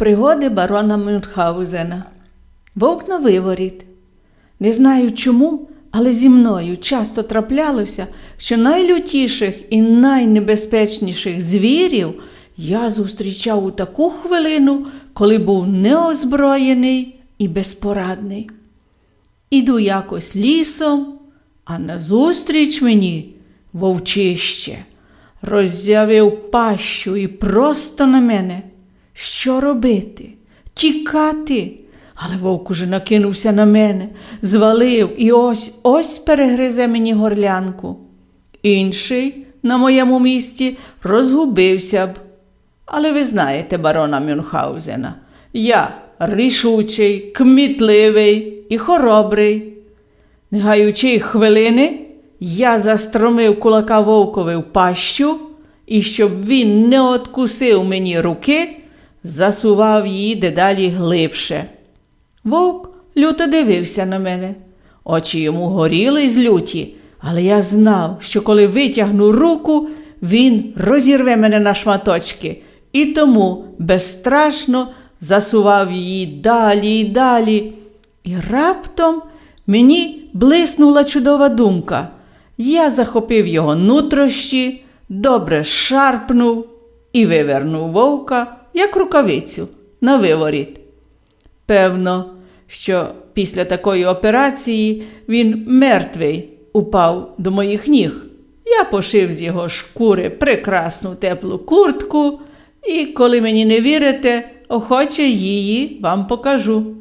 Пригоди барона Мюнхгаузена. Вовк на виворіт. Не знаю чому, але зі мною часто траплялося, що найлютіших і найнебезпечніших звірів я зустрічав у таку хвилину, коли був неозброєний і безпорадний. Іду якось лісом, а назустріч мені вовчище роззявив пащу і просто на мене. Що робити? Тікати? Але вовк уже накинувся на мене, звалив і ось ось перегризе мені горлянку. Інший на моєму місці розгубився б. Але ви знаєте барона Мюнхгаузена, я рішучий, кмітливий і хоробрий. Не гаючи хвилини, я застромив кулака вовкові в пащу, і щоб він не откусив мені руки, засував її дедалі глибше. Вовк люто дивився на мене. Очі йому горіли з люті, але я знав, що коли витягну руку, він розірве мене на шматочки, і тому безстрашно засував її далі і далі. І раптом мені блиснула чудова думка. Я захопив його нутрощі, добре шарпнув і вивернув вовка, як рукавицю, на виворіт. Певно, що після такої операції він мертвий упав до моїх ніг. Я пошив з його шкури прекрасну теплу куртку, і коли мені не вірите, охоче її вам покажу.